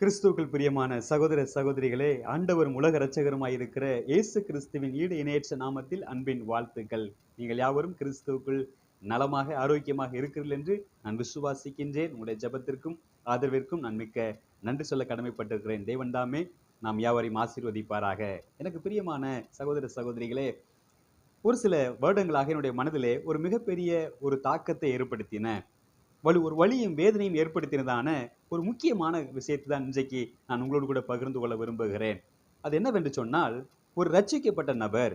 கிறிஸ்துவுக்குள் பிரியமான சகோதர சகோதரிகளே ஆண்டவரும் உலக இரட்சகருமாயிருக்கிற இயேசு கிறிஸ்துவின் ஈடு இணையற்ற நாமத்தில் அன்பின் வாழ்த்துக்கள். நீங்கள் யாவரும் கிறிஸ்துவுக்குள் நலமாக ஆரோக்கியமாக இருக்கிறீர்கள் என்று நான் விசுவாசிக்கின்றேன். உங்களுடைய ஜெபத்திற்கும் ஆதரவிற்கும் நான் மிக்க நன்றி சொல்ல கடமைப்பட்டிருக்கிறேன். தேவன் தாமே நாம் யாவரையும் ஆசீர்வதிப்பாராக. எனக்கு பிரியமான சகோதர சகோதரிகளே ஒரு சில வருடங்களாக என்னுடைய மனதிலே ஒரு மிகப்பெரிய ஒரு தாக்கத்தை ஏற்படுத்தின வலு ஒரு வழியும் வேதனையும் ஏற்படுத்தினதான ஒரு முக்கியமான விஷயத்தை தான் இன்றைக்கு நான் உங்களோடு கூட பகிர்ந்து கொள்ள விரும்புகிறேன். அது என்னவென்று சொன்னால் ஒரு ரட்சிக்கப்பட்ட நபர்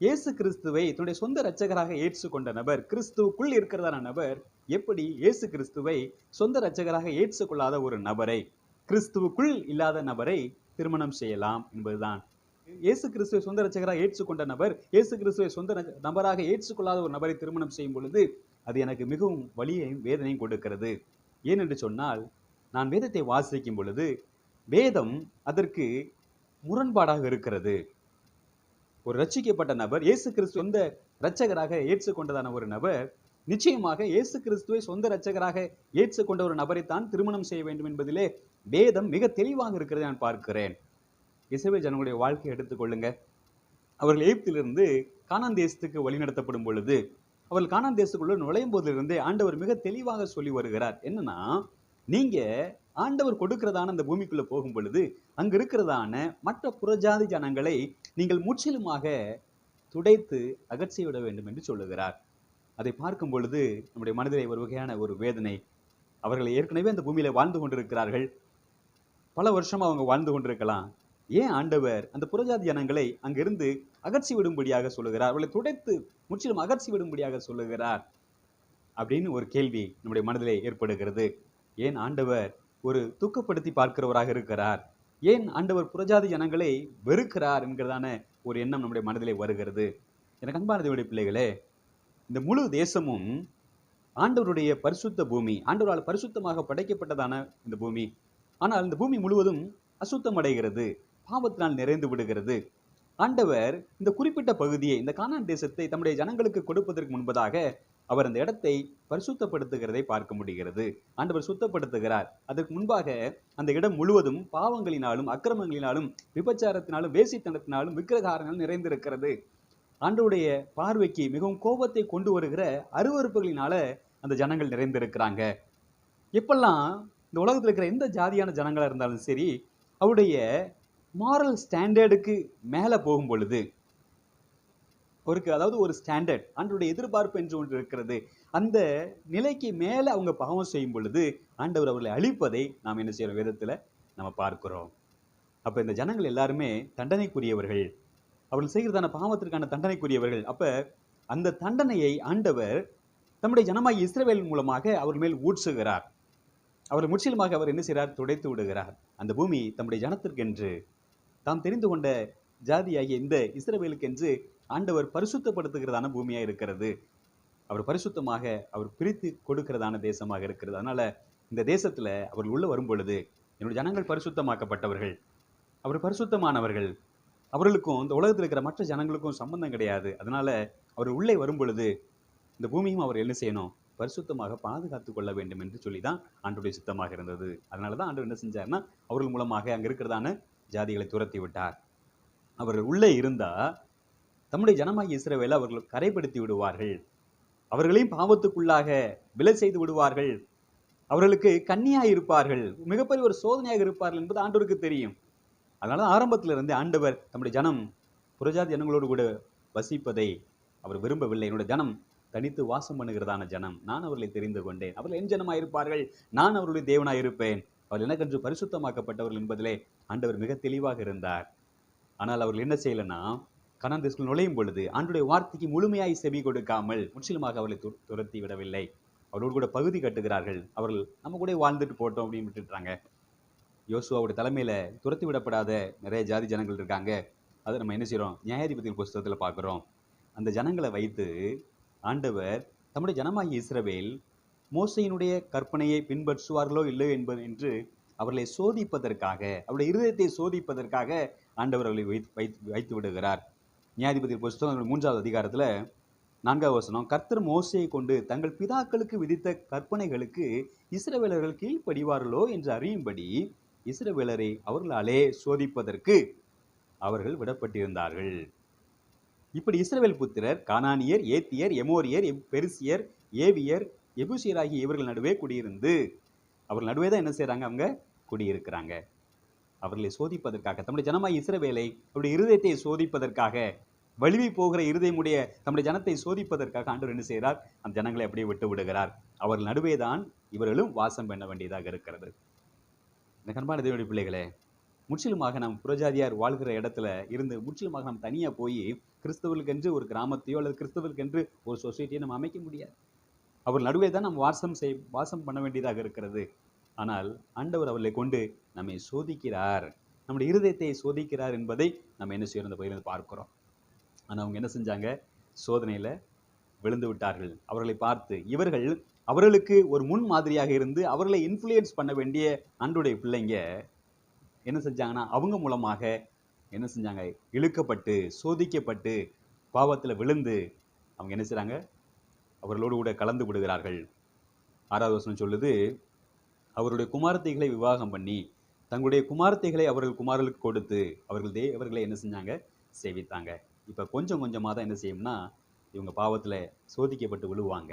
இயேசு கிறிஸ்துவை தன்னுடைய சொந்த ரட்சகராக ஏற்றுக்கொண்ட நபர் கிறிஸ்துவுக்குள் இருக்கிறதான நபர் எப்படி இயேசு கிறிஸ்துவை சொந்த ரட்சகராக ஏற்றுக்கொள்ளாத ஒரு நபரை கிறிஸ்துவுக்குள் இல்லாத நபரை திருமணம் செய்யலாம் என்பதுதான். இயேசு கிறிஸ்துவை சொந்த ரட்சகராக ஏற்றுக்கொண்ட நபர் இயேசு கிறிஸ்துவை சொந்த நபராக ஏற்றுக்கொள்ளாத ஒரு நபரை திருமணம் செய்யும் பொழுது அது எனக்கு மிகவும் வலியையும் வேதனையும் கொடுக்கிறது. ஏனென்று சொன்னால் நான் வேதத்தை வாசிக்கும் பொழுது வேதம் அதற்கு முரண்பாடாக இருக்கிறது. ஒரு ரட்சிக்கப்பட்ட நபர் இயேசு கிறிஸ்து சொந்த இரட்சகராக ஏற்றுக்கொண்டதான ஒரு நபர் நிச்சயமாக இயேசு கிறிஸ்துவை சொந்த இரட்சகராக ஏற்றுக்கொண்ட ஒரு நபரைத்தான் திருமணம் செய்ய வேண்டும் என்பதிலே வேதம் மிக தெளிவாக இருக்கிறதை நான் பார்க்கிறேன். இசைவை ஜனங்களுடைய வாழ்க்கையை எடுத்துக்கொள்ளுங்க அவர்கள் எகிப்திலிருந்து கானான் தேசத்துக்கு வழிநடத்தப்படும் பொழுது அவர்கள் கானான் தேசத்துக்குள்ள நுழையும் போதிலிருந்தே ஆண்டவர் மிக தெளிவாக சொல்லி வருகிறார். என்னன்னா நீங்கள் ஆண்டவர் கொடுக்கிறதான அந்த பூமிக்குள்ளே போகும் பொழுது அங்கே இருக்கிறதான மற்ற புறஜாதி ஜனங்களை நீங்கள் முற்றிலுமாக துடைத்து அகற்றி விட வேண்டும் என்று சொல்லுகிறார். அதை பார்க்கும் பொழுது நம்முடைய மனதிலே ஒரு வகையான ஒரு வேதனை. அவர்கள் ஏற்கனவே அந்த பூமியில் வாழ்ந்து கொண்டிருக்கிறார்கள். பல வருஷம் அவங்க வாழ்ந்து கொண்டிருக்கலாம். ஏன் ஆண்டவர் அந்த புறஜாதி ஜனங்களை அங்கிருந்து அகற்றி விடும்படியாக சொல்லுகிறார்? அவர்களை துடைத்து முற்றிலும் அகற்றி விடும்படியாக சொல்லுகிறார் அப்படின்னு ஒரு கேள்வி நம்முடைய மனதிலே ஏற்படுகிறது. ஏன் ஆண்டவர் ஒரு துக்கப்படுத்தி பார்க்கிறவராக இருக்கிறார்? ஏன் ஆண்டவர் புறஜாதி ஜனங்களை வெறுக்கிறார் என்கிறதான ஒரு எண்ணம் நம்முடைய மனதிலே வருகிறது? எனக்கு அன்பான பிள்ளைகளே இந்த முழு தேசமும் ஆண்டவருடைய பரிசுத்த பூமி ஆண்டவரால் பரிசுத்தமாக படைக்கப்பட்டதான இந்த பூமி. ஆனால் இந்த பூமி முழுவதும் அசுத்தம் அடைகிறது பாவத்தினால் நிறைந்து விடுகிறது. ஆண்டவர் இந்த குறிப்பிட்ட பகுதியை இந்த கானான் தேசத்தை தம்முடைய ஜனங்களுக்கு கொடுப்பதற்கு முன்பதாக அவர் அந்த இடத்தை பரிசுத்தப்படுத்துகிறதை பார்க்க முடிகிறது. ஆண்டவர் சுத்தப்படுத்துகிறார். அதற்கு முன்பாக அந்த இடம் முழுவதும் பாவங்களினாலும் அக்கிரமங்களினாலும் விபச்சாரத்தினாலும் வேசித்தனத்தினாலும் விக்கிரகாரங்களும் நிறைந்திருக்கிறது. ஆண்டவுடைய பார்வைக்கு மிகவும் கோபத்தை கொண்டு வருகிற அருவருப்புகளினால அந்த ஜனங்கள் நிறைந்திருக்கிறாங்க. எப்பெல்லாம் இந்த உலகத்தில் இருக்கிற எந்த ஜாதியான ஜனங்களாக இருந்தாலும் சரி அவருடைய மாரல் ஸ்டாண்டர்டுக்கு மேலே போகும் பொழுது அவருக்கு அதாவது ஒரு ஸ்டாண்டர்ட் ஆண்டவருடைய எதிர்பார்ப்பு என்று ஒன்று இருக்கிறது. அந்த நிலைக்கு மேலே அவங்க பாவம் செய்யும் பொழுது ஆண்டவர் அவர்களை அழிப்பதை நாம் என்ன செய்யறோம்? வேதத்தில் நம்ம பார்க்கிறோம். அப்போ இந்த ஜனங்கள் எல்லாருமே தண்டனைக்குரியவர்கள். அவர்கள் செய்கிறதான பாவத்திற்கான தண்டனைக்குரியவர்கள். அப்போ அந்த தண்டனையை ஆண்டவர் தம்முடைய ஜனமாய் இஸ்ரவேல் மூலமாக அவர் மேல் ஊற்றுகிறார். அவர் முற்றிலுமாக அவர் என்ன செய்கிறார்? துடைத்து விடுகிறார். அந்த பூமி தம்முடைய ஜனத்திற்கென்று தாம் தெரிந்து கொண்ட ஜாதியாகிய இந்த இஸ்ரவேலுக்கென்று ஆண்டவர் பரிசுத்தப்படுத்துகிறதான பூமியாக இருக்கிறது. அவர் பரிசுத்தமாக அவர் பிரித்து கொடுக்கிறதான தேசமாக இருக்கிறது. அதனால் இந்த தேசத்தில் அவர்கள் உள்ளே வரும்பொழுது என்னுடைய ஜனங்கள் பரிசுத்தமாக்கப்பட்டவர்கள். அவர் பரிசுத்தமானவர்கள். அவர்களுக்கும் இந்த உலகத்தில் இருக்கிற மற்ற ஜனங்களுக்கும் சம்பந்தம் கிடையாது. அதனால் அவர் உள்ளே வரும்பொழுது இந்த பூமியும் அவர் என்ன செய்யணும்? பரிசுத்தமாக பாதுகாத்து கொள்ள வேண்டும் என்று சொல்லி தான் ஆண்டுடைய சித்தமாக இருந்தது. அதனால தான் ஆண்டவர் என்ன செஞ்சார்னா அவர்கள் மூலமாக அங்கே இருக்கிறதான ஜாதிகளை துரத்தி விட்டார். அவர்கள் உள்ளே இருந்தால் தம்முடைய ஜனமாகிய இஸ்ரவேலை அவர்கள் கரைப்படுத்தி விடுவார்கள். அவர்களையும் பாவத்துக்குள்ளாக விலை செய்து விடுவார்கள். அவர்களுக்கு கன்னியாக இருப்பார்கள். மிகப்பெரிய ஒரு சோதனையாக இருப்பார்கள் என்பது ஆண்டவருக்கு தெரியும். அதனால ஆரம்பத்துல இருந்து ஆண்டவர் தம்முடைய ஜனம் புறஜாதி ஜனங்களோடு கூட வசிப்பதை அவர் விரும்பவில்லை. என்னுடைய ஜனம் தனித்து வாசம் பண்ணுகிறதான ஜனம். நான் அவர்களை தெரிந்து கொண்டேன். அவர்கள் என் ஜனமாக இருப்பார்கள். நான் அவருடைய தேவனாக இருப்பேன். அவர் எனக்கென்று பரிசுத்தமாக்கப்பட்டவர்கள் என்பதிலே ஆண்டவர் மிக தெளிவாக இருந்தார். ஆனால் அவர்கள் என்ன செய்யலைன்னா கனான் தேசத்தில் நுழையும் பொழுது ஆண்டுடைய வார்த்தைக்கு முழுமையாய் செவி கொடுக்காமல் முற்றிலுமாக அவர்களை து- துரத்தி விடவில்லை. அவரோடு கூட பகுதி கட்டுகிறார்கள். அவர்கள் நம்ம கூட வாழ்ந்துட்டு போட்டோம் அப்படின்னு விட்டுட்டாங்க யோசுவாவுடைய தலைமையில் துரத்தி விடப்படாத நிறைய ஜாதி ஜனங்கள் இருக்காங்க. அதை நம்ம என்ன செய்கிறோம் நியாயாதிபதிகள் புஸ்தகத்தில் பார்க்குறோம். அந்த ஜனங்களை வைத்து ஆண்டவர் தம்முடைய ஜனமாகிய இஸ்ரவேல் மோசையினுடைய கற்பனையை பின்பற்றுவார்களோ இல்லையோ என்பது என்று அவர்களை சோதிப்பதற்காக அவருடைய இருதயத்தை சோதிப்பதற்காக ஆண்டவர் அவர்களை வைத்து வைத்து வைத்து விடுகிறார். நியாயாதிபதி புஸ்தகம் மூன்றாவது அதிகாரத்தில் நான்காவது வசனம் கர்த்தர் மோசையை கொண்டு தங்கள் பிதாக்களுக்கு விதித்த கற்பனைகளுக்கு இஸ்ரவேலர்கள் கீழ்ப்படிவார்களோ என்று அறியும்படி இஸ்ரவேலரை அவர்களாலே சோதிப்பதற்கு அவர்கள் விடப்பட்டிருந்தார்கள் இப்படி இஸ்ரவேல் புத்திரர் கானானியர் ஏத்தியர் எமோரியர் எம்- ஏவியர் எபுசியர் ஆகிய இவர்கள் நடுவே குடியிருந்து அவர்கள் நடுவே தான் என்ன செய்கிறாங்க அவங்க குடியிருக்கிறாங்க அவர்களை சோதிப்பதற்காக தம்முடைய ஜனமாய் இஸ்ரவேலை அவருடைய இருதயத்தை சோதிப்பதற்காக வலிமை போகிற இருதயமுடைய தம்முடைய ஜனத்தை சோதிப்பதற்காக ஆண்டவர் என்ன செய்கிறார்? அந்த ஜனங்களை அப்படியே விட்டு விடுகிறார். அவர்கள் நடுவே தான் இவர்களும் வாசம் பண்ண வேண்டியதாக இருக்கிறது. இந்த கண்பான தேவடி பிள்ளைகளே முற்றிலுமாக நாம் புறஜாதியார் வாழ்கிற இடத்துல இருந்து முற்றிலுமாக நாம் தனியாக போய் கிறிஸ்தவர்களுக்கென்று ஒரு கிராமத்தையோ அல்லது கிறிஸ்தவர்களுக்கென்று ஒரு சொசைட்டியை நம்ம அமைக்க முடியாது. அவர் நடுவே தான் நாம் வாசம் செய் வாசம் பண்ண வேண்டியதாக இருக்கிறது. ஆனால் ஆண்டவர் அவர்களை கொண்டு நம்மை சோதிக்கிறார். நம்முடைய இருதயத்தை சோதிக்கிறார் என்பதை நம்ம என்ன செய்யறோம்? இந்த பகுதியில் பார்க்கிறோம். ஆனால் அவங்க என்ன செஞ்சாங்க? சோதனையில் விழுந்து விட்டார்கள். அவர்களை பார்த்து இவர்கள் அவர்களுக்கு ஒரு முன் மாதிரியாக இருந்து அவர்களை இன்ஃப்ளூயன்ஸ் பண்ண வேண்டிய அன்றுடைய பிள்ளைங்க என்ன செஞ்சாங்கன்னா அவங்க மூலமாக என்ன செஞ்சாங்க? இழுக்கப்பட்டு சோதிக்கப்பட்டு பாவத்தில் விழுந்து அவங்க என்ன செய்கிறாங்க அவர்களோடு கூட கலந்து விடுகிறார்கள். ஆறாவது வசனம் சொல்லுது அவருடைய குமாரத்தைகளை விவாகம் பண்ணி தங்களுடைய குமாரத்தைகளை அவர்கள் குமாரர்களுக்கு கொடுத்து அவர்கள் தேவர்களை என்ன செஞ்சாங்க? சேவித்தாங்க. இப்போ கொஞ்சம் கொஞ்சமாக தான் என்ன செய்யும்னா இவங்க பாவத்தில் சோதிக்கப்பட்டு விழுவாங்க.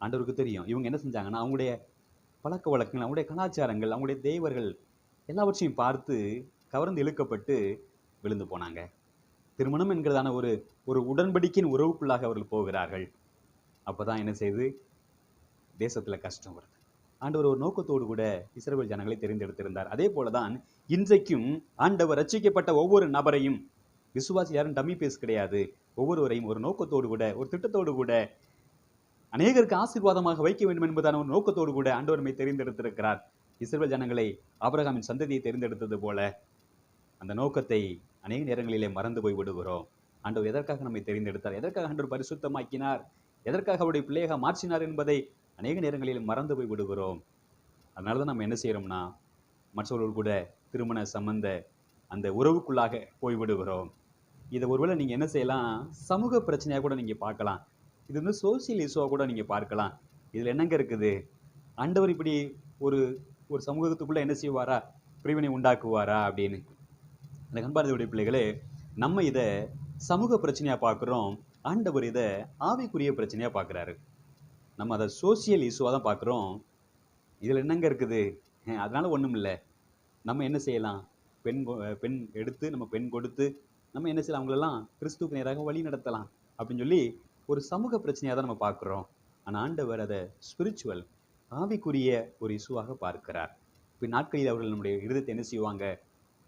ஆண்டவருக்கு தெரியும். இவங்க என்ன செஞ்சாங்கன்னா அவங்களுடைய பழக்க வழக்கங்கள் அவங்களுடைய கலாச்சாரங்கள் அவங்களுடைய தேவர்கள் எல்லாவற்றையும் பார்த்து கவர்ந்து இழுக்கப்பட்டு விழுந்து போனாங்க. திருமணம் என்கிறதான ஒரு ஒரு உடன்படிக்கையின் உறவுக்குள்ளாக அவர்கள் போகிறார்கள். அப்போ தான் என்ன செய்யுது தேசத்தில் கஷ்டம் வருது. ஆண்டவர் ஒரு நோக்கத்தோடு கூட இஸ்ரேல் ஜனங்களை தெரிந்தெடுத்திருந்தார். அதே போல தான் இன்றைக்கும் ஆண்டவர் ரச்சிக்கப்பட்ட ஒவ்வொரு நபரையும் விசுவாசி யாரும் டம்மி பேஸ் கிடையாது. ஒவ்வொருவரையும் ஒரு நோக்கத்தோடு கூட ஒரு திட்டத்தோடு கூட அநேகருக்கு ஆசீர்வாதமாக வைக்க வேண்டும் என்பதான ஒரு நோக்கத்தோடு கூட ஆண்டவர் தெரிந்தெடுத்திருக்கிறார். இஸ்ரேல் ஜனங்களை ஆபிரகாமின் சந்ததியை தெரிந்தெடுத்தது போல அந்த நோக்கத்தை அநேக நேரங்களிலே மறந்து போய் விடுகிறோம். ஆண்டவர் எதற்காக நம்மை தெரிந்தெடுத்தார்? எதற்காக ஆண்டவர் பரிசுத்தமாக்கினார்? எதற்காக அவருடைய பிள்ளையாக மாற்றினார் என்பதை அநேக நேரங்களில் மறந்து போய் விடுகிறோம். அதனால தான் நம்ம என்ன செய்கிறோம்னா மற்றவர்கள் கூட திருமண சம்பந்த அந்த உறவுக்குள்ளாக போய் விடுகிறோம். இதை ஒருவேளை நீங்கள் என்ன செய்யலாம்? சமூக பிரச்சனையாக கூட நீங்கள் பார்க்கலாம். இது வந்து சோசியல் இஷ்யூவாக கூட நீங்கள் பார்க்கலாம். இதில் என்னங்க இருக்குது? ஆண்டவர் இப்படி ஒரு ஒரு சமூகத்துக்குள்ளே என்ன செய்வாரா? பிரிவினை உண்டாக்குவாரா அப்படின்னு. இந்த கண்பாரதியுடைய பிள்ளைகளே நம்ம இதை சமூக பிரச்சனையாக பார்க்குறோம். ஆண்டவர் இதை ஆவிக்குரிய பிரச்சனையாக பார்க்குறாரு. நம்ம அதை சோசியல் இஷ்யூவாக தான் பார்க்குறோம். இதில் என்னங்க இருக்குது? அதனால் ஒன்றும் இல்லை நம்ம என்ன செய்யலாம்? பெண் பெண் எடுத்து நம்ம பெண் கொடுத்து நம்ம என்ன செய்யலாம்? அவங்களெல்லாம் கிறிஸ்துவுக்கு நேராக வழி நடத்தலாம் அப்படின்னு சொல்லி ஒரு சமூக பிரச்சனையாக தான் நம்ம பார்க்குறோம். ஆனால் ஆண்டவர் அதை ஸ்பிரிச்சுவல் ஆவிக்குரிய ஒரு இசுவாக பார்க்கிறார். இப்போ நாட்களில் அவர்கள் நம்முடைய இருதத்தை என்ன செய்வாங்க?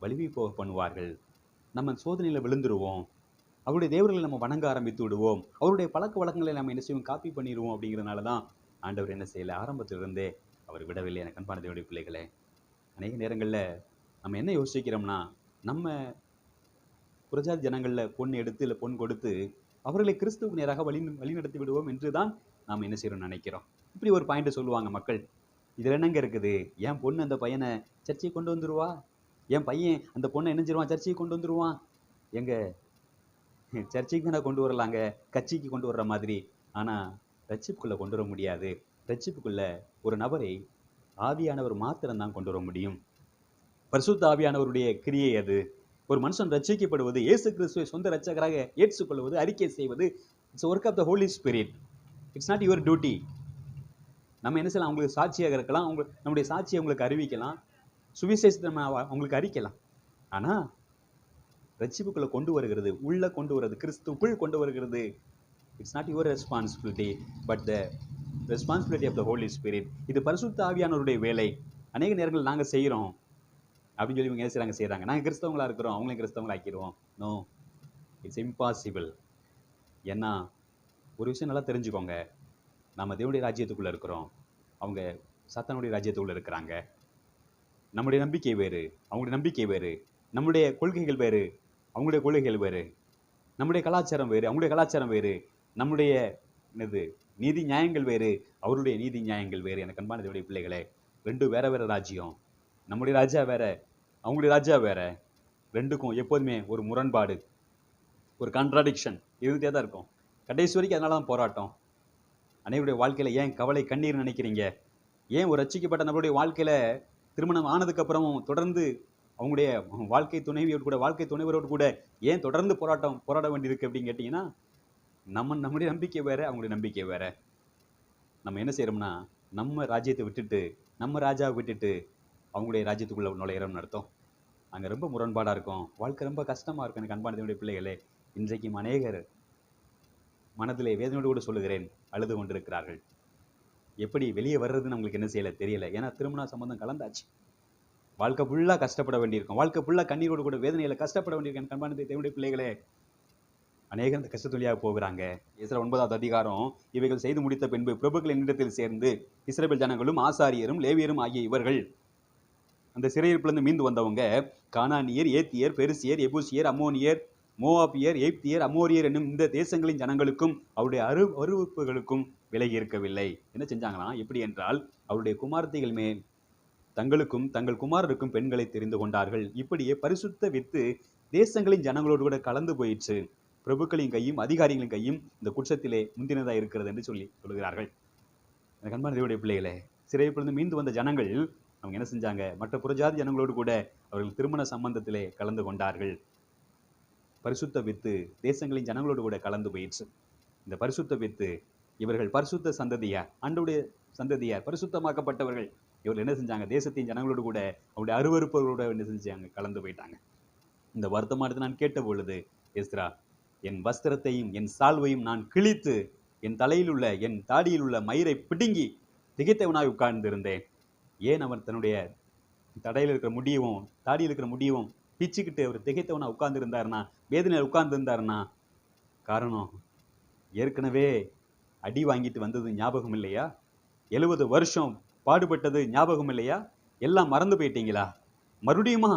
வலிவி போக பண்ணுவார்கள். நம்ம சோதனையில் விழுந்துருவோம். அவருடைய தேவர்களை நம்ம வணங்க ஆரம்பித்து விடுவோம். அவருடைய பழக்க வழக்கங்களை நம்ம என்ன செய்வோம்? காப்பி பண்ணிடுவோம் அப்படிங்கிறதுனால தான் ஆண்டவர் என்ன செய்யலை? ஆரம்பத்திலிருந்தே அவர் விடவில்லை. எனக்கு அன்பான தேவனுடைய பிள்ளைகளே அநேக நேரங்களில் நம்ம என்ன யோசிக்கிறோம்னா நம்ம புரஜாதி ஜனங்களில் பொண்ணு எடுத்து இல்லை பொன் கொடுத்து அவர்களை கிறிஸ்துவுக்கு நேராக வழி வழிநடத்தி விடுவோம் என்று தான் நாம் என்ன செய்யறோம்னு நினைக்கிறோம். இப்படி ஒரு பாயிண்ட் சொல்லுவாங்க மக்கள். இதில் என்னங்க இருக்குது? என் பொண்ணு அந்த பையனை சர்ச்சையை கொண்டு வந்துருவா? என் பையன் அந்த பொண்ணை இணைஞ்சிருவான் சர்ச்சைக்கு கொண்டு வந்துடுவான் எங்க? சர்ச்சைக்கு தானே கொண்டு வரலாங்க. கட்சிக்கு கொண்டு வர்ற மாதிரி. ஆனால் ரட்சிப்புக்குள்ளே கொண்டு வர முடியாது. ரட்சிப்புக்குள்ளே ஒரு நபரை ஆவியானவர் மாத்திரம்தான் கொண்டு வர முடியும். பரிசுத்த ஆவியானவருடைய கிரியை அது. ஒரு மனுஷன் ரட்சிக்கப்படுவது இயேசு கிறிஸ்துவை சொந்த ரட்சகராக ஏற்றுக்கொள்வது அறிக்கை செய்வது it's work of the holy spirit it's not your duty நம்ம என்ன செய்யலாம்? அவங்களுக்கு சாட்சியாக இருக்கலாம். அவங்க நம்முடைய சாட்சியை அவங்களுக்கு அறிவிக்கலாம். சுவிசேஷத்தை நம்ம அவங்களுக்கு அறிக்கலாம். ஆனால் ரட்சிப்புக்குள்ளே கொண்டு வருகிறது உள்ள கொண்டு வருது கிறிஸ்துக்குள் கொண்டு வருகிறது. It's not your responsibility but the responsibility of the holy spirit இது பரிசுத்த ஆவியானவருடைய வேலை. அநேக நேரங்கள் நாங்கள் செய்கிறோம் அப்படின்னு சொல்லி இவங்க என்ன செய்கிறாங்க செய்கிறாங்க நாங்கள் கிறிஸ்தவங்களா இருக்கிறோம். அவங்களையும் கிறிஸ்தவங்களா ஆக்கிடுவோம். நோ இட்ஸ் இம்பாசிபிள் ஏன்னா ஒரு விஷயம் நல்லா தெரிஞ்சுக்கோங்க. நம்ம தேவனுடைய ராஜ்யத்துக்குள்ளே இருக்கிறோம். அவங்க சத்தானுடைய ராஜ்யத்துக்குள்ளே இருக்கிறாங்க. நம்முடைய நம்பிக்கை வேறு. அவங்களுடைய நம்பிக்கை வேறு. நம்முடைய கொள்கைகள் வேறு. அவங்களுடைய கொள்கைகள் வேறு. நம்முடைய கலாச்சாரம் வேறு. அவங்களுடைய கலாச்சாரம் வேறு. நம்முடைய என்னது நீதி நியாயங்கள் வேறு. அவருடைய நீதி நியாயங்கள் வேறு. எனக்கு அன்பான தேவனுடைய பிள்ளைகளே ரெண்டும் வேற வேற ராஜ்யம். நம்முடைய ராஜா வேற அவங்களுடைய ராஜா வேற. ரெண்டுக்கும் எப்போதுமே ஒரு முரண்பாடு ஒரு கான்ட்ராடிக்ஷன் இருந்துகிட்டே தான் இருக்கும். கடைசி வரைக்கும் அதனால தான் போராட்டம். அனைவருடைய வாழ்க்கையில் ஏன் கவலை கண்ணீர் நினைக்கிறீங்க? ஏன் ஒரு ரட்சிக்கப்பட்ட நபருடைய வாழ்க்கையில் திருமணம் ஆனதுக்கப்புறமும் தொடர்ந்து அவங்களுடைய வாழ்க்கை துணைவியோடு கூட வாழ்க்கை துணைவரோடு கூட ஏன் தொடர்ந்து போராட்டம் போராட வேண்டியிருக்கு அப்படின்னு கேட்டிங்கன்னா நம்ம நம்முடைய நம்பிக்கை வேறு அவங்களுடைய நம்பிக்கை வேறு. நம்ம என்ன செய்கிறோம்னா நம்ம ராஜ்யத்தை விட்டுட்டு நம்ம ராஜாவை விட்டுட்டு அவங்களுடைய ராஜ்யத்துக்குள்ளே நுழையிறோம்னு அர்த்தம். அங்கே ரொம்ப முரண்பாடாக இருக்கும். வாழ்க்கை ரொம்ப கஷ்டமாக இருக்கும் எனக்கு அன்பானதனுடைய பிள்ளைகளே. இன்றைக்கும் அநேகர் மனதிலே வேதனையோடு கூட சொல்லுகிறேன். அழுது கொண்டிருக்கிறார்கள். எப்படி வெளியே வர்றதுன்னு நம்மளுக்கு என்ன செய்யலை தெரியலை. ஏன்னா திருமண சம்பந்தம் கலந்தாச்சு. வாழ்க்கை ஃபுல்லாக கஷ்டப்பட வேண்டியிருக்கும். வாழ்க்கை ஃபுல்லாக கண்ணீரோடு கூட வேதனையில் கஷ்டப்பட வேண்டியிருக்கேன் கண்பானது தேவனுடைய பிள்ளைகளே. அநேகர் இந்த கஷ்டத்துளியாக போகிறாங்க. இஸ்ரோ ஒன்பதாவது அதிகாரம். இவைகள் செய்து முடித்த பின்பு பிரபுக்கள் என்னிடத்தில் சேர்ந்து இஸ்ரேல் ஜனங்களும் ஆசாரியரும் லேவியரும் ஆகிய இவர்கள் அந்த சிறையிருப்பிலிருந்து மீண்டு வந்தவங்க கானானியர் ஏத்தியர் பெருசியர் எபூசியர் அம்மோனியர் மோவாபியர் எய்ப்தியர் அமோரியர் என்னும் இந்த தேசங்களின் ஜனங்களுக்கும் அவருடைய அரு அருவப்புகளுக்கும் விலகி இருக்கவில்லை. என்ன செஞ்சாங்களாம் எப்படி என்றால் அவருடைய குமார்த்திகள் மேல் தங்களுக்கும் தங்கள் குமாரருக்கும் பெண்களை தெரிந்து கொண்டார்கள். இப்படியே பரிசுத்த வித்து தேசங்களின் ஜனங்களோடு கூட கலந்து போயிற்று. பிரபுக்களின் கையும் அதிகாரிகளின் கையும் இந்த குற்றத்திலே முந்தினதாக இருக்கிறது என்று சொல்லி சொல்கிறார்கள் எனக்கு அன்பான பிள்ளைகளே சிறைப்பிலிருந்து மீண்டு வந்த ஜனங்கள் அவங்க என்ன செஞ்சாங்க? மற்ற புறஜாதி ஜனங்களோடு கூட அவர்கள் திருமண சம்பந்தத்திலே கலந்து கொண்டார்கள். பரிசுத்த வித்து தேசங்களின் ஜனங்களோடு கூட கலந்து போயிடுச்சு இந்த பரிசுத்த வித்து இவர்கள் பரிசுத்த சந்ததியார் அன்றுடைய சந்ததியார் பரிசுத்தமாக்கப்பட்டவர்கள். இவர்கள் என்ன செஞ்சாங்க? தேசத்தின் ஜனங்களோடு கூட அவருடைய அருவறுப்பவர்களோட என்ன செஞ்சாங்க கலந்து போயிட்டாங்க. இந்த வருத்தமானது நான் கேட்ட பொழுது எஸ்ரா என் வஸ்திரத்தையும் என் சால்வையும் நான் கிழித்து என் தலையில் உள்ள என் தாடியில் உள்ள மயிரை பிடுங்கி திகைத்தவனாய் உட்கார்ந்திருந்தேன். ஏன் அவன் தன்னுடைய தடையில் இருக்கிற முடியவும் தாடியில் இருக்கிற முடியவும் பிச்சுக்கிட்டு அவர் திகைத்தவனா உட்கார்ந்துருந்தாருனா வேதனையில் உட்கார்ந்துருந்தாருனா காரணம் ஏற்கனவே அடி வாங்கிட்டு வந்தது ஞாபகம் இல்லையா? எழுபது வருஷம் பாடுபட்டது ஞாபகம் இல்லையா? எல்லாம் மறந்து போயிட்டீங்களா? மறுபடியுமா?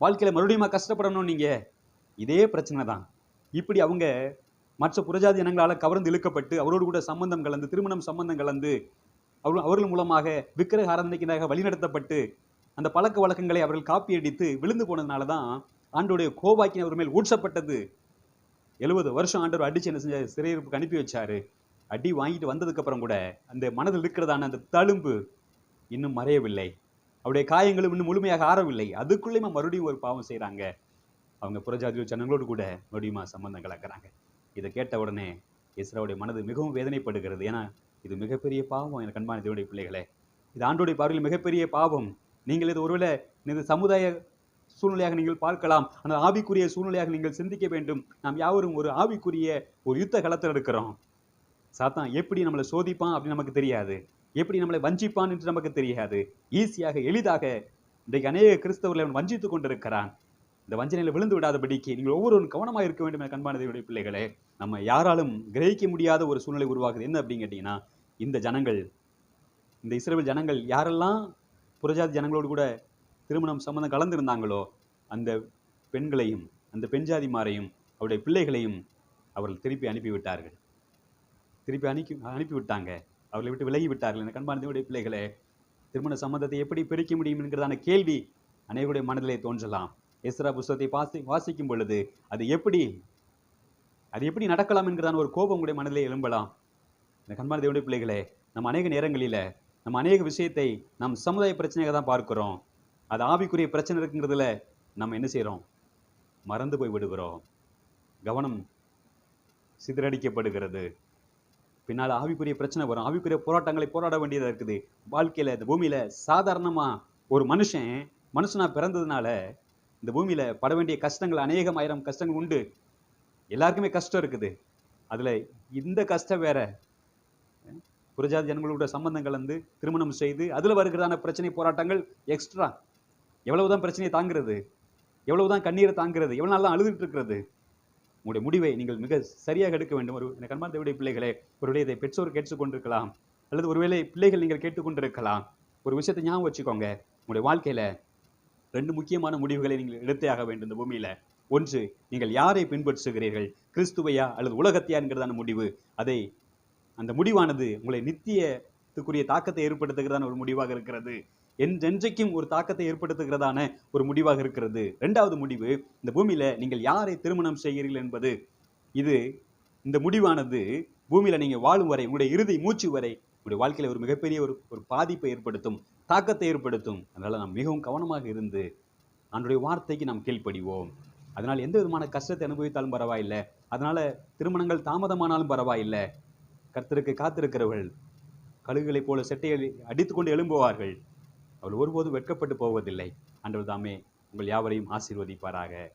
வாழ்க்கையில் மறுபடியுமா கஷ்டப்படணும் நீங்கள் இதே பிரச்சனை தான். இப்படி அவங்க மற்ற புரஜாதி இனங்களால் கவர்ந்து இழுக்கப்பட்டு அவரோடு கூட சம்பந்தம் கலந்து திருமணம் சம்பந்தம் கலந்து அவர்கள் அவர்கள் மூலமாக விக்கிரக ஆராதனைக்கு வழிநடத்தப்பட்டு அந்த பழக்க வழக்கங்களை அவர்கள் காப்பியடித்து விழுந்து போனதுனால தான் ஆண்டோடைய கோபாக்கின் அவர் மேல் ஊற்றப்பட்டது. எழுபது வருஷம் ஆண்டவர் அடிச்சு என்ன செஞ்சார்? சிறையிருப்புக்கு அனுப்பி வச்சாரு. அடி வாங்கிட்டு வந்ததுக்கப்புறம் கூட அந்த மனதில் இருக்கிறதான அந்த தழும்பு இன்னும் மறையவில்லை. அவருடைய காயங்களும் இன்னும் முழுமையாக ஆறவில்லை. அதுக்குள்ளேயுமா மறுபடியும் ஒரு பாவம் செய்கிறாங்க அவங்க புறஜாதி ஜனங்களோடு கூட மறுபடியும் சம்பந்தம் கலக்கிறாங்க இதை கேட்ட உடனே இஸ்ராவுடைய மனது மிகவும் வேதனைப்படுகிறது. ஏன்னா இது மிகப்பெரிய பாவம் எனக்கு அன்பான தேவனுடைய பிள்ளைகளே. இது ஆண்டோடைய பார்வையில் மிகப்பெரிய பாவம். நீங்கள் இது ஒருவேளை இது சமுதாய சூழ்நிலையாக நீங்கள் பார்க்கலாம். ஆனால் ஆவிக்குரிய சூழ்நிலையாக நீங்கள் சிந்திக்க வேண்டும். நாம் யாவரும் ஒரு ஆவிக்குரிய ஒரு யுத்த களத்தில் இருக்கிறோம். சாத்தான் எப்படி நம்மளை சோதிப்பான் அப்படின்னு நமக்கு தெரியாது. எப்படி நம்மளை வஞ்சிப்பான் என்று நமக்கு தெரியாது. ஈஸியாக எளிதாக இன்றைக்கு அநேக கிறிஸ்தவர்களை அவன் வஞ்சித்துக் கொண்டிருக்கிறான். இந்த வஞ்சனையில் விழுந்து விடாதபடிக்கு நீங்கள் ஒவ்வொருவரும் கவனமாக இருக்க வேண்டும் என கண்பானதையுடைய பிள்ளைகளே. நம்ம யாராலும் கிரகிக்க முடியாத ஒரு சூழ்நிலை உருவாகுது. என்ன அப்படின்னு கேட்டிங்கன்னா இந்த ஜனங்கள் இந்த இஸ்ரேல் ஜனங்கள் யாரெல்லாம் புறஜாதி ஜனங்களோடு கூட திருமணம் சம்மந்தம் கலந்திருந்தாங்களோ அந்த பெண்களையும் அந்த பெண் ஜாதிமாரையும் அவருடைய பிள்ளைகளையும் அவர்கள் திருப்பி அனுப்பிவிட்டார்கள். திருப்பி அனுப்பி அனுப்பிவிட்டாங்க. அவர்களை விட்டு விலகி விட்டார்கள் இந்த கண்பான பிள்ளைகளை திருமண சம்பந்தத்தை எப்படி பிரிக்க முடியும் என்கிறதான கேள்வி அனைவருடைய மனதிலே தோன்றலாம். எஸ்ரா புஸ்தகத்தை வாசி வாசிக்கும் பொழுது அது எப்படி அது எப்படி நடக்கலாம் என்கிறதான ஒரு கோபம் உங்களுடைய மனதிலே எழும்பலாம். இந்த கண்பான தேவனுடைய பிள்ளைகளே நம்ம அநேக நேரங்களில் நம்ம அநேக விஷயத்தை நம் சமுதாய பிரச்சனையாக தான் பார்க்குறோம். அது ஆவிக்குரிய பிரச்சனை இருக்குங்கிறதுல நம்ம என்ன செய்கிறோம் மறந்து போய் விடுகிறோம். கவனம் சிதறடிக்கப்படுகிறது. பின்னால் ஆவிக்குரிய பிரச்சனை வரும். ஆவிக்குரிய போராட்டங்களை போராட வேண்டியதாக இருக்குது. வாழ்க்கையில் இந்த பூமியில் சாதாரணமாக ஒரு மனுஷன் மனுஷனாக பிறந்ததுனால இந்த பூமியில் பட வேண்டிய கஷ்டங்கள் அநேகம் ஆயிரம் கஷ்டங்கள் உண்டு. எல்லாருக்குமே கஷ்டம் இருக்குது. அதில் இந்த கஷ்டம் வேற புறஜாதி ஜனங்களோட சம்பந்தம் கலந்து திருமணம் செய்து அதில் வருகிறதான பிரச்சனை போராட்டங்கள் எக்ஸ்ட்ரா எவ்வளவுதான் பிரச்சனையை தாங்கிறது? எவ்வளவுதான் கண்ணீரை தாங்கிறது? எவ்வளோ நாள் தான் அழுதுட்டு இருக்கிறது உங்களுடைய முடிவை நீங்கள் மிக சரியாக எடுக்க வேண்டும். ஒரு எனக்கு அன்பார்ந்த தேவனுடைய பிள்ளைகளே ஒருவேளை இதை பெற்றோர் கேட்டுக்கொண்டிருக்கலாம். அல்லது ஒருவேளை பிள்ளைகள் நீங்கள் கேட்டுக்கொண்டிருக்கலாம். ஒரு விஷயத்தை ஞாபகம் வச்சுக்கோங்க. உங்களுடைய வாழ்க்கையில் ரெண்டு முக்கியமான முடிவுகளை நீங்கள் எடுத்தே ஆக வேண்டும் இந்த பூமியில். ஒன்று நீங்கள் யாரை பின்பற்றுகிறீர்கள்? கிறிஸ்துவையா அல்லது உலகத்தையாங்கிறதான முடிவு. அதை அந்த முடிவானது உங்களை நித்தியத்துக்குரிய தாக்கத்தை ஏற்படுத்துகிறதான ஒரு முடிவாக இருக்கிறது. என்றென்றைக்கும் ஒரு தாக்கத்தை ஏற்படுத்துகிறதான ஒரு முடிவாக இருக்கிறது. ரெண்டாவது முடிவு இந்த பூமியில நீங்கள் யாரை திருமணம் செய்கிறீர்கள் என்பது. இது இந்த முடிவானது பூமியில நீங்க வாழும் வரை உங்களுடைய இறுதி மூச்சு வரை உங்களுடைய வாழ்க்கையில ஒரு மிகப்பெரிய ஒரு ஒரு பாதிப்பை ஏற்படுத்தும் தாக்கத்தை ஏற்படுத்தும். அதனால நாம் மிகவும் கவனமாக இருந்து ஆண்டுடைய வார்த்தைக்கு நாம் கீழ்ப்படிவோம். அதனால் எந்த விதமான கஷ்டத்தை அனுபவித்தாலும் பரவாயில்லை. அதனால திருமணங்கள் தாமதமானாலும் பரவாயில்லை. கர்த்தருக்கு காத்திருக்கிறவர்கள் கழுகுகளைப் போல செட்டையை அடித்துக்கொண்டு எழும்புவார்கள். அவள் ஒருபோதும் வெட்கப்பட்டு போவதில்லை. அன்று தாமே உங்கள் யாவரையும் ஆசீர்வதிப்பாராக.